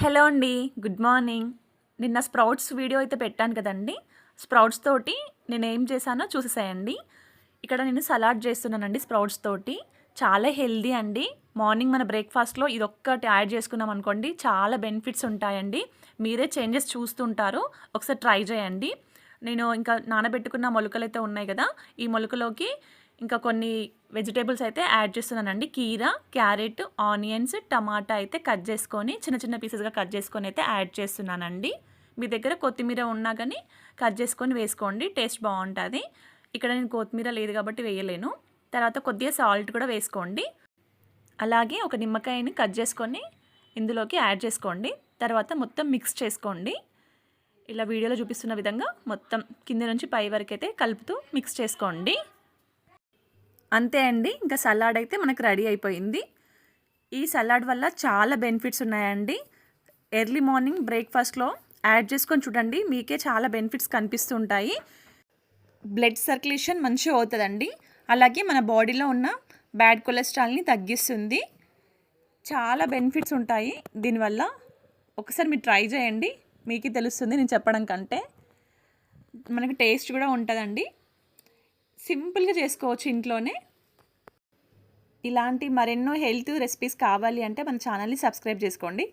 Hello అండి good morning. నిన్న sprouts video అయితే పెట్టాను కదండి. స్ప్రౌట్స్ తోటి నేను ఏం చేశానో చూసేసేయండి. ఇక్కడ నేను సలాడ్ చేస్తున్నానండి స్ప్రౌట్స్ తోటి. చాలా హెల్దీ అండి. మార్నింగ్ మన బ్రేక్ఫాస్ట్లో ఇది ఒక్కటి యాడ్ చేసుకున్నాం అనుకోండి చాలా బెనిఫిట్స్ ఉంటాయండి. మీరే చేంజెస్ చూస్తుంటారు. ఒకసారి ట్రై చేయండి. నేను ఇంకా నానబెట్టుకున్న మొలకలు అయితే ఉన్నాయి కదా ఈ మొలకలోకి ఇంకా కొన్ని వెజిటేబుల్స్ అయితే యాడ్ చేస్తున్నానండి. కీర క్యారెట్ ఆనియన్స్ టమాటా అయితే కట్ చేసుకొని చిన్న చిన్న పీసెస్గా కట్ చేసుకొని అయితే యాడ్ చేస్తున్నానండి. మీ దగ్గర కొత్తిమీర ఉన్నా కానీ కట్ చేసుకొని వేసుకోండి. టేస్ట్ బాగుంటుంది. ఇక్కడ నేను కొత్తిమీర లేదు కాబట్టి వేయలేను. తర్వాత కొద్దిగా సాల్ట్ కూడా వేసుకోండి. అలాగే ఒక నిమ్మకాయని కట్ చేసుకొని ఇందులోకి యాడ్ చేసుకోండి. తర్వాత మొత్తం మిక్స్ చేసుకోండి. ఇలా వీడియోలో చూపిస్తున్న విధంగా మొత్తం కింద నుంచి పై వరకు అయితే కలుపుతూ మిక్స్ చేసుకోండి. అంతే అండి. ఇంకా సలాడ్ అయితే మనకు రెడీ అయిపోయింది. ఈ సలాడ్ వల్ల చాలా బెనిఫిట్స్ ఉన్నాయండి. ఎర్లీ మార్నింగ్ బ్రేక్ఫాస్ట్లో యాడ్ చేసుకొని చూడండి మీకే చాలా బెనిఫిట్స్ కనిపిస్తుంటాయి. బ్లడ్ సర్క్యులేషన్ మంచిగా అవుతుందండి. అలాగే మన బాడీలో ఉన్న బ్యాడ్ కొలెస్ట్రాల్ని తగ్గిస్తుంది. చాలా బెనిఫిట్స్ ఉంటాయి. దీనివల్ల ఒకసారి మీరు ట్రై చేయండి. మీకే తెలుస్తుంది నేను చెప్పడం కంటే. మనకు టేస్ట్ కూడా ఉంటుందండి. సింపుల్గా చేసుకోవచ్చు ఇంట్లోనే. ఇలాంటి మరెన్నో హెల్త్ రెసిపీస్ కావాలి అంటే మన ఛానల్ని సబ్స్క్రైబ్ చేసుకోండి.